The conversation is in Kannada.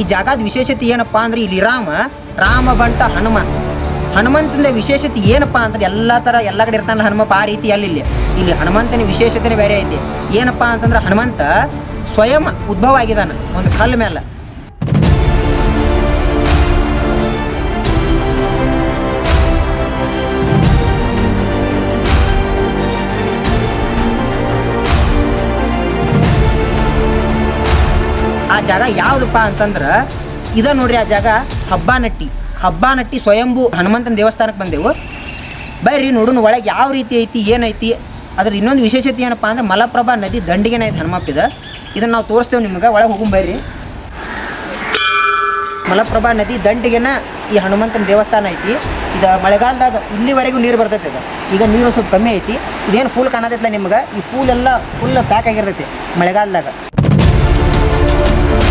ಈ ಜಾಗದ ವಿಶೇಷತೆ ಏನಪ್ಪ ಅಂದ್ರೆ ಇಲ್ಲಿ ರಾಮ ರಾಮ ಬಂಟ ಹನುಮ. ಹನುಮಂತನ ವಿಶೇಷತೆ ಏನಪ್ಪ ಅಂದ್ರೆ ಎಲ್ಲ ಥರ ಎಲ್ಲ ಕಡೆ ಇರ್ತಾನೆ ಹನುಮಪ್ಪ ಆ ರೀತಿ ಅಲ್ಲಿ ಇಲ್ಲಿ. ಇಲ್ಲಿ ಹನುಮಂತನ ವಿಶೇಷತೆನೇ ಬೇರೆ ಐತಿ. ಏನಪ್ಪ ಅಂತಂದ್ರೆ ಹನುಮಂತ ಸ್ವಯಂ ಉದ್ಭವ ಆಗಿದಾನ ಒಂದು ಕಲ್ಲು ಮೇಲೆ. ಆ ಜಾಗ ಯಾವುದಪ್ಪ ಅಂತಂದ್ರೆ ಇದ ನೋಡ್ರಿ ಆ ಜಾಗ ಹಬ್ಬಾನಟ್ಟಿ. ಹಬ್ಬಾನಟ್ಟಿ ಸ್ವಯಂಭೂ ಹನುಮಂತನ ದೇವಸ್ಥಾನಕ್ಕೆ ಬಂದೆವು. ಬರ್ರಿ ನೋಡೋಣ ಒಳಗೆ ಯಾವ ರೀತಿ ಐತಿ, ಏನೈತಿ ಅದ್ರ ಇನ್ನೊಂದು ವಿಶೇಷತೆ ಏನಪ್ಪ ಅಂದ್ರೆ ಮಲಪ್ರಭಾ ನದಿ ದಂಡಿಗೆನ ಐತೆ ಹನುಮಪ್ಪಿದ ಇದನ್ನು ನಾವು ತೋರಿಸ್ತೇವೆ ನಿಮ್ಗೆ, ಒಳಗೆ ಹೋಗುಂ ಬರ್ರಿ ಮಲಪ್ರಭಾ ನದಿ ದಂಡಿಗೆನ ಈ ಹನುಮಂತನ ದೇವಸ್ಥಾನ ಐತಿ. ಇದು ಮಳೆಗಾಲದಾಗ ಇಲ್ಲಿವರೆಗೂ ನೀರು ಬರ್ತೈತೆ ಇದು ಈಗ ನೀರು ಸ್ವಲ್ಪ ಕಮ್ಮಿ ಐತಿ. ಇದೇನು ಫುಲ್ ಕಾಣತೈತಲ್ಲ ನಿಮ್ಗೆ? ಈ ಫೂಲ್ ಎಲ್ಲ ಫುಲ್ ಪ್ಯಾಕ್ ಆಗಿರ್ತೈತಿ ಮಳೆಗಾಲದಾಗ. Let's go.